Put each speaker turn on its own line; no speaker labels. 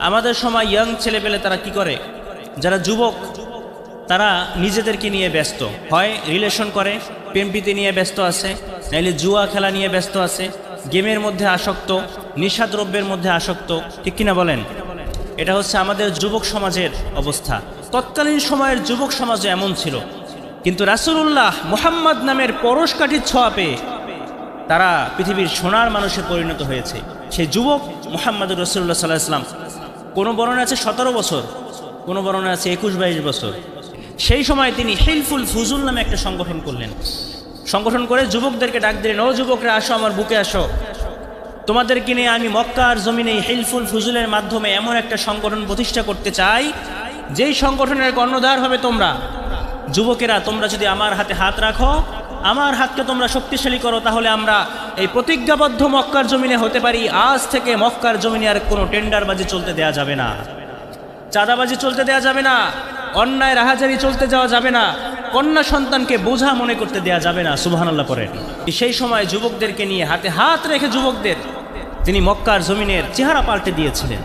আমাদের সময় ইয়াং ছেলেপেলে তারা কি করে? যারা যুবক, তারা নিজেদেরকে নিয়ে ব্যস্ত। হয় রিলেশন করে প্রেমপিতে নিয়ে ব্যস্ত আছে, নাইলে জুয়া খেলা নিয়ে ব্যস্ত আছে, গেমের মধ্যে আসক্ত, নিশাদ্রব্যের মধ্যে আসক্ত, ঠিক কিনা বলেন? এটা হচ্ছে আমাদের যুবক সমাজের অবস্থা। তৎকালীন সময়ের যুবক সমাজে এমন ছিল। কিন্তু রাসূলুল্লাহ মুহাম্মদ নামের পরশ কাঠির ছোঁয়া পেয়ে তারা পৃথিবীর সোনার মানুষে পরিণত হয়েছে। সেই যুবক মোহাম্মদ রসুল্লাহ সাল্লাহ ইসলাম কোনো বর্ণনা আছে সতেরো বছর? কোনো বর্ণনা আছে একুশ বাইশ বছর? সেই সময় তিনি হেলফুল ফুজুল নামে একটা সংগঠন করলেন। সংগঠন করে যুবকদেরকে ডাক দিলেন, ও যুবকরা, আসো আমার বুকে আসো। তোমাদেরকে নিয়ে আমি মক্কার জমিনে হিলফুল ফুজুলের মাধ্যমে এমন একটা সংগঠন প্রতিষ্ঠা করতে চাই, যেই সংগঠনের কর্ণধার হবে তোমরা। যুবকেরা, তোমরা যদি আমার হাতে হাত রাখো আমার হাতকে তোমরা শক্তিশালী করো, তাহলে আমরা এই প্রতিজ্ঞাবদ্ধ মক্কার জমিনে হতে পারি। আজ থেকে মক্কার জমিনে আর কোনো টেন্ডারবাজি চলতে দেয়া যাবে না। চাঁদাবাজি চলতে দেয়া যাবে না। অন্যায়, রাহাজারি চলতে যাওয়া যাবে না। কন্যা সন্তানকে বোঝা মনে করতে দেয়া যাবে না, সুবহানাল্লাহ পরে সেই সময় যুবকদেরকে নিয়ে হাতে হাত রেখে যুবকদের তিনি মক্কার জমিনের চেহারা পাল্টে দিয়েছিলেন।